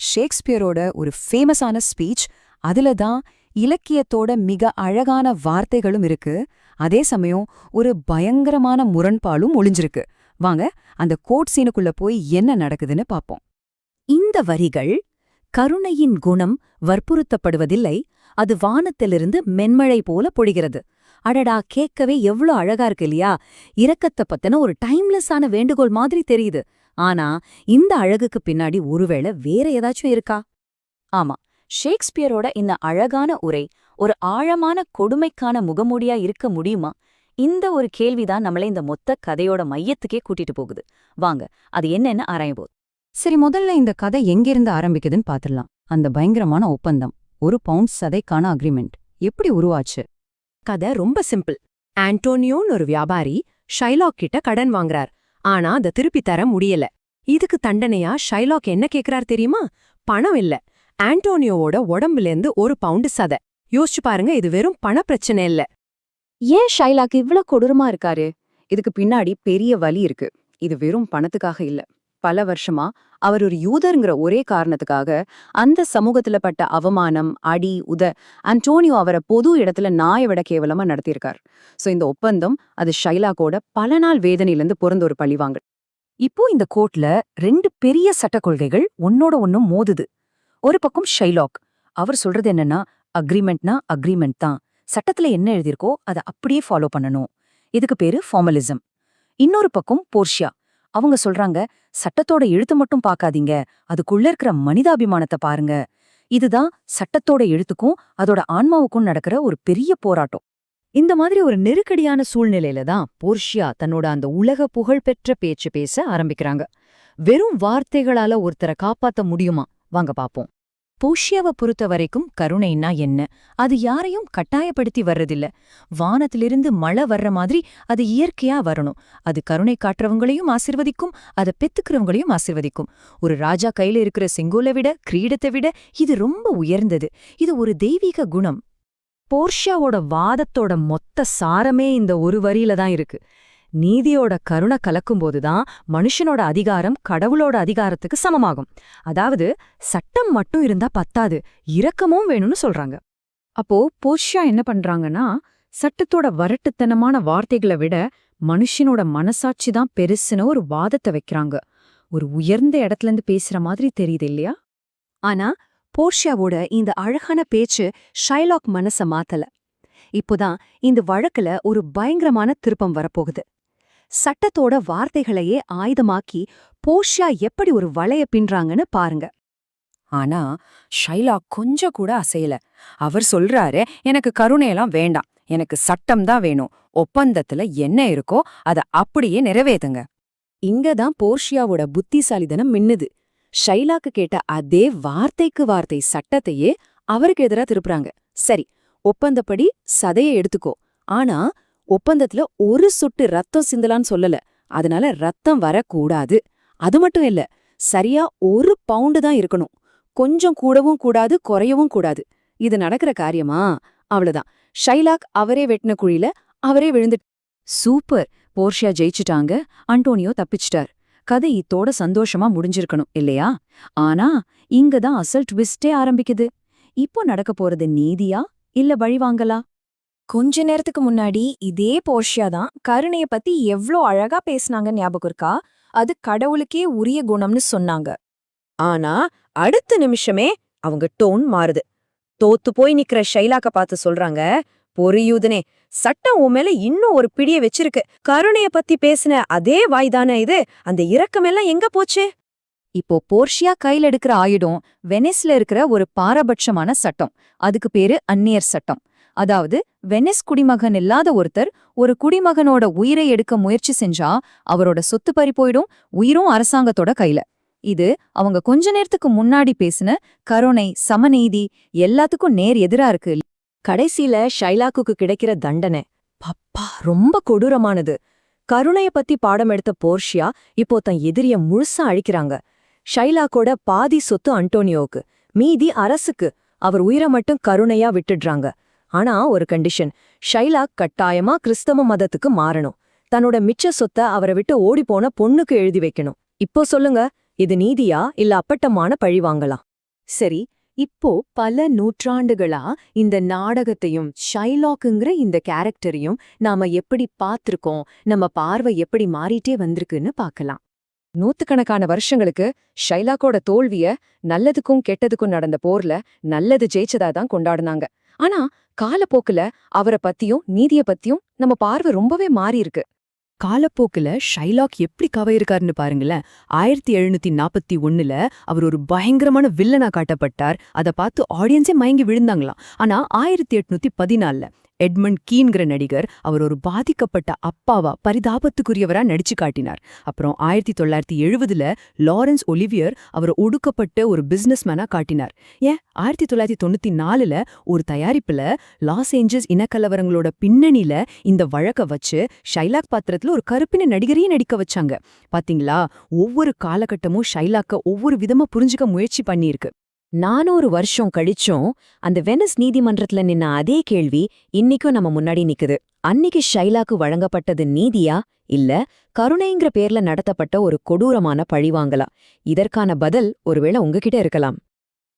ஷேக்ஸ்பியரோட ஒரு ஃபேமஸான ஸ்பீச் அதுல தான் இலக்கியத்தோட மிக அழகான வார்த்தைகளும் இருக்கு. அதே சமயம் ஒரு பயங்கரமான முரண்பாலும் ஒளிஞ்சிருக்கு. வாங்க அந்த கோட் சீனுக்குள்ள போய் என்ன நடக்குதுன்னு பார்ப்போம் இந்த வரிகள் கருணையின் குணம் வற்புறுத்தப்படுவதில்லை அது வானத்திலிருந்து மென்மழை போல பொழிகிறது. அடடா கேட்கவே எவ்ளோ அழகா இருக்கு இல்லையா? இரக்கத்தை பத்தின ஒரு டைம்லெஸ்ஸான வேண்டுகோள் மாதிரி தெரியுது. ஆனா இந்த அழகுக்கு பின்னாடி ஒருவேளை வேற ஏதாச்சும் இருக்கா? ஆமா ஷேக்ஸ்பியரோட இந்த அழகான உரை ஒரு ஆழமான கொடுமைக்கான முகமூடியா இருக்க முடியுமா? இந்த ஒரு கேள்விதான் நம்மளை இந்த மொத்த கதையோட மையத்துக்கே கூட்டிட்டு போகுது. வாங்க அது என்னன்னு ஆராயபோது சரி முதல்ல இந்த கதை எங்கிருந்து ஆரம்பிக்குதுன்னு பாத்துடலாம். அந்த பயங்கரமான ஒப்பந்தம் ஒரு பவுண்ட் சதைக்கான அக்ரிமெண்ட். எப்படி உருவாச்சு? கதை ரொம்ப சிம்பிள். ஆண்டோனியோன்னு ஒரு வியாபாரி ஷைலாக் கிட்ட கடன் வாங்குறார். ஆனா அதை திருப்பி தர முடியல. இதுக்கு தண்டனையா ஷைலாக் என்ன கேக்குறார் தெரியுமா? பணம் இல்ல. ஆண்டோனியோவோட உடம்புலேருந்து ஒரு பவுண்டு சதை. யோசிச்சு பாருங்க இது வெறும் பண பிரச்சனை இல்ல. ஏன் ஷைலாக் இவ்ளோ கொடூரமா இருக்காரு? இதுக்கு பின்னாடி பெரிய வலி இருக்கு. இது வெறும் பணத்துக்காக இல்ல. பல வருஷமா அவர் ஒரு யூதருங்கிற ஒரே காரணத்துக்காக அந்த சமூகத்துல பட்ட அவமானம் அடி உத அன்டோனியோ அவரை பொது இடத்துல நாயை விட கேவலமா நடத்தியிருக்கார். சோ இந்த ஒப்பந்தம் அது ஷைலாக்கோட பல நாள் வேதனையிலிருந்து பிறந்த ஒரு பழிவாங்க இப்போ இந்த கோர்ட்ல ரெண்டு பெரிய சட்ட கொள்கைகள் ஒன்னோட ஒன்னும் மோதுது. ஒரு பக்கம் ஷைலாக் அவர் சொல்றது என்னன்னா அக்ரிமெண்ட்னா அக்ரிமெண்ட் தான். சட்டத்துல என்ன எழுதியிருக்கோ அதை அப்படியே ஃபாலோ பண்ணணும். இதுக்கு பேரு ஃபார்மலிசம். இன்னொரு பக்கம் போர்ஷியா அவங்க சொல்றாங்க சட்டத்தோட எழுத்து மட்டும் பார்க்காதீங்க. அதுக்குள்ள இருக்கிற மனிதாபிமானத்தை பாருங்க. இதுதான் சட்டத்தோட எழுத்துக்கும் அதோட ஆன்மாவுக்கும் நடக்கிற ஒரு பெரிய போராட்டம். இந்த மாதிரி ஒரு நெருக்கடியான சூழ்நிலையில தான் போர்ஷியா தன்னோட அந்த உலக புகழ்பெற்ற பேச்சு பேச ஆரம்பிக்கிறாங்க. வெறும் வார்த்தைகளால ஒருத்தரை காப்பாத்த முடியுமா? வாங்க பாப்போம். போஷியாவை பொறுத்த வரைக்கும் கருணைன்னா என்ன? அது யாரையும் கட்டாயப்படுத்தி வர்றதில்ல. வானத்திலிருந்து மழை வர்ற மாதிரி அது இயற்கையா வரணும். அது கருணை காட்டுறவங்களையும் ஆசிர்வதிக்கும் அதை பெத்துக்கிறவங்களையும் ஆசிர்வதிக்கும். ஒரு ராஜா கையில இருக்கிற செங்கோலை விட கிரீடத்தை விட இது ரொம்ப உயர்ந்தது. இது ஒரு தெய்வீக குணம். போர்ஷியாவோட வாதத்தோட மொத்த சாரமே இந்த ஒரு வரியில தான் இருக்கு. நீதியோட கருணை கலக்கும்போதுதான் மனுஷனோட அதிகாரம் கடவுளோட அதிகாரத்துக்கு சமமாகும். அதாவது சட்டம் மட்டும் இருந்தா பத்தாது இரக்கமும் வேணும்னு சொல்றாங்க. அப்போ போஷியா என்ன பண்றாங்கன்னா சட்டத்தோட வரட்டுத்தனமான வார்த்தைகளை விட மனுஷனோட மனசாட்சி தான் பெருசுன்னு ஒரு வாதத்தை வைக்கிறாங்க. ஒரு உயர்ந்த இடத்துல இருந்து பேசுற மாதிரி தெரியுது இல்லையா? ஆனா போர்ஷியாவோட இந்த அழகான பேச்சு ஷைலாக் மனச மாத்தல. இப்போதான் இந்த வழக்குல ஒரு பயங்கரமான திருப்பம் வரப்போகுது. சட்டத்தோட வார்த்தைகளையே ஆயுதமாக்கி போர்ஷியா எப்படி ஒரு வளைய பின்றாங்கன்னு பாருங்க. ஆனா ஷைலா கொஞ்சம் கூட அசையல. அவர் சொல்றாரு எனக்கு கருணையெல்லாம் வேண்டாம். எனக்கு சட்டம் தான் வேணும். ஒப்பந்தத்துல என்ன இருக்கோ அத அப்படியே நிறைவேத்துங்க. இங்கதான் போர்ஷியாவோட புத்திசாலிதனம் மின்னுது. ஷைலாக்கு கேட்ட அதே வார்த்தைக்கு வார்த்தை சட்டத்தையே அவருக்கு எதிரா திருப்புறாங்க. சரி ஒப்பந்தப்படி சதையை எடுத்துக்கோ. ஆனா ஒப்பந்தத்துல ஒரு சொட்டு ரத்தம் சிந்தலான்னு சொல்லல. அதனால ரத்தம் வரக்கூடாது. அது மட்டும் இல்ல சரியா ஒரு பவுண்டு தான் இருக்கணும். கொஞ்சம் கூடவும் கூடாது குறையவும் கூடாது. இது நடக்கிற காரியமா? அவ்வளவுதான். ஷைலாக் அவரே வெட்டின குழியில அவரே விழுந்துட்டு சூப்பர்! போர்ஷியா ஜெயிச்சிட்டாங்க. அண்டோனியோ தப்பிச்சிட்டார். கதை இத்தோட சந்தோஷமா முடிஞ்சிருக்கணும் இல்லையா? ஆனா இங்க தான் அசல் ட்விஸ்டே ஆரம்பிக்குது. இப்போ நடக்க போறது நீதியா? இல்ல வழிவாங்கலா? கொஞ்ச நேரத்துக்கு முன்னாடி இதே போர்ஷியா தான் கருணைய பத்தி எவ்ளோ அழகா பேசுனாங்க ஞாபகம் இருக்கா? அது கடவுளுக்கே உரிய குணம்னு சொன்னாங்க. ஆனா அடுத்த நிமிஷமே அவங்க டோன் மாறுது. தோத்து போய் நிக்கிற ஷைலாக்க பார்த்து சொல்றாங்க பொறியூதனே சட்டம் உன் மேல இன்னும் ஒரு பிடிய வச்சிருக்கு. கருணைய பத்தி பேசின அதே வாய்தானே இது? அந்த இரக்கமெல்லாம் எங்க போச்சு? இப்போ போர்ஷியா கையில எடுக்கிற ஆயுடம் வெனிஸ்ல இருக்கிற ஒரு பாரபட்சமான சட்டம். அதுக்கு பேரு அந்நியர் சட்டம். அதாவது வெனிஸ் குடிமகன் இல்லாத ஒருத்தர் ஒரு குடிமகனோட உயிரை எடுக்க முயற்சி செஞ்சா அவரோட சொத்து பறி போயிடும் உயிரும் அரசாங்கத்தோட கையில. இது அவங்க கொஞ்ச நேரத்துக்கு முன்னாடி பேசின கருணை சமநீதி எல்லாத்துக்கும் நேர் எதிரா இருக்கு. கடைசியில ஷைலாக்குக்கு கிடைக்கிற தண்டனை. பப்பா ரொம்ப கொடூரமானது. கருணைய பத்தி பாடம் எடுத்த போர்ஷியா இப்போ தன் எதிரிய முழுசா அழிக்கிறாங்க. ஷைலாக்கோட பாதி சொத்து அண்டோனியோவுக்கு மீதி அரசுக்கு. அவர் உயிரை மட்டும் கருணையா விட்டுடுறாங்க. ஆனா ஒரு கண்டிஷன் ஷைலாக் கட்டாயமா கிறிஸ்தவ மதத்துக்கு மாறணும். தன்னோட மிச்ச சொத்தை அவரை விட்டு ஓடிப்போன பொண்ணுக்கு எழுதி வைக்கணும். இப்போ சொல்லுங்க இது நீதியா இல்ல அப்பட்டமான பழி வாங்கலாம் சரி இப்போ பல நூற்றாண்டுகளா இந்த நாடகத்தையும் ஷைலாக்குங்கிற இந்த கேரக்டரையும் நாம எப்படி பார்த்திருக்கோம் நம்ம பார்வை எப்படி மாறிட்டே வந்திருக்குன்னு பார்க்கலாம். நூத்துக்கணக்கான வருஷங்களுக்கு ஷைலாக்கோட தோல்விய நல்லதுக்கும் கெட்டதுக்கும் நடந்த போர்ல நல்லது ஜெயிச்சதா தான் கொண்டாடுனாங்க. ஆனா காலப்போக்குல அவரை பத்தியும் நீதிய பத்தியும் நம்ம பார்வை ரொம்பவே மாறி இருக்கு. காலப்போக்குல ஷைலாக் எப்படி கவையிருக்காருன்னு பாருங்களேன். ஆயிரத்தி எழுநூத்தி நாற்பத்தி ஒன்னுல அவர் ஒரு பயங்கரமான வில்லனா காட்டப்பட்டார். அதை பார்த்து ஆடியன்ஸே மயங்கி விழுந்தாங்களாம். ஆனா ஆயிரத்தி எட்நூத்தி பதினாலுல எட்மண்ட் கீன்கிற நடிகர் அவர் ஒரு பாதிக்கப்பட்ட அப்பாவா பரிதாபத்துக்குரியவரா நடிச்சு காட்டினார். அப்புறம் ஆயிரத்தி தொள்ளாயிரத்தி எழுபதுல லாரன்ஸ் ஒலிவியர் அவர் ஒடுக்கப்பட்ட ஒரு பிசினஸ்மேனா காட்டினார். ஏன்? ஆயிரத்தி தொள்ளாயிரத்தி தொண்ணூத்தி நாலுல ஒரு தயாரிப்புல லாஸ் ஏஞ்சல்ஸ் இனக்கலவரங்களோட பின்னணியில இந்த வழக்க வச்சு ஷைலாக் பாத்திரத்துல ஒரு கருப்பின நடிகரையும் நடிக்க வச்சாங்க. பாத்தீங்களா? ஒவ்வொரு காலகட்டமும் ஷைலாக்க ஒவ்வொரு விதமா புரிஞ்சுக்க முயற்சி பண்ணியிருக்கு. நானூறு வருஷம் கழிச்சும் அந்த வெனஸ் நீதிமன்றத்துல நின்ன அதே கேள்வி இன்னிக்கும் நம்ம முன்னாடி நிக்குது. அன்னிக்கு ஷைலாக்கு வழங்கப்பட்டது நீதியா? இல்ல கருணைங்கிற பேர்ல நடத்தப்பட்ட ஒரு கொடூரமான பழிவாங்கலா இதற்கான பதில் ஒருவேளை உங்ககிட்ட இருக்கலாம்.